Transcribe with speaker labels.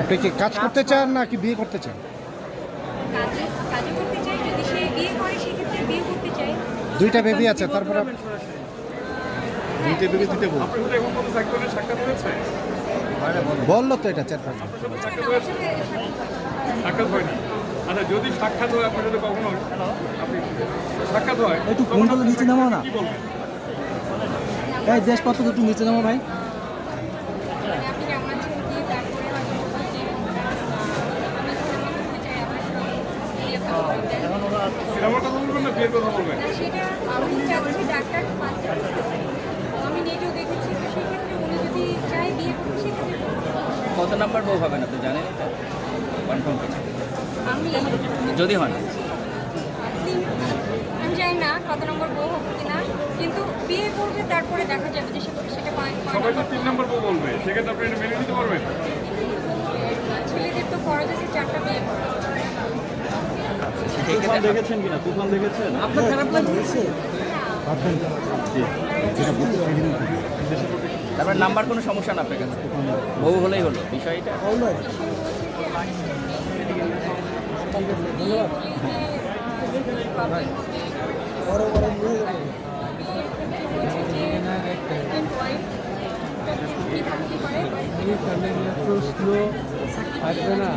Speaker 1: আপনি কি কাজ করতে চান নাকি বিয়ে করতে চান?
Speaker 2: কাজে কাজও করতে চাই যদি সে বিয়ে করে সেক্ষেত্রে বিয়ে করতে চাই।
Speaker 1: দুইটা বেবি আছে তারপরে আপ-
Speaker 3: দুইটা বেবি
Speaker 1: বলল তো এটা চার পাঁচ
Speaker 4: সাক্ষাৎ সাক্ষাৎ হয়নি আচ্ছা যদি সাক্ষাৎ হয় আপনার সাথে কখনো আপনি সাক্ষাৎ হয়
Speaker 5: একটু ফোনগুলো নিচে নামাও না।
Speaker 4: কি
Speaker 5: এই দেশপত্র একটু নিচে নামো ভাই
Speaker 2: মানে আপনি কেমন আছেন কি তারপরে হয়তো বলব যে আহ, আমি সিনেমা করতে চাই আপনার সঙ্গে এই একটা বলবেন।
Speaker 4: সিনেমার কথা বলবেন না বিয়ের কথা বলবেন
Speaker 2: না সেটা আমি চাচ্ছি ডাক্তার আমি নেটেও দেখেছি সেক্ষেত্রে উনি যদি চায় বিয়ে করতে সেক্ষেত্রে করব।
Speaker 6: কত নাম্বার বউ হবেন আপনি জানেন এটা? কনফার্ম
Speaker 2: আমি
Speaker 6: যদি হন
Speaker 2: তিন- আমি জানি না। কত নম্বর বউ হবে কিনা কিন্তু বিয়ে করবে তারপরে দেখা যাবে যে সেটা
Speaker 4: সবাই তো তিন নম্বর বউ বলবে সেক্ষেত্রে আপনি এটা মেনে নিতে পারবেন।
Speaker 2: ছেলেদের তো ফরজ আছে
Speaker 3: তুফান দেখেছেন কিনা? তুফান দেখেছেন?
Speaker 6: আপনার খারাপ লাগছে? তারপর নাম্বার কোনো সমস্যা না আপনার কাছে? বউ হলেই হলো। বিষয়টা?
Speaker 5: থাকবে না।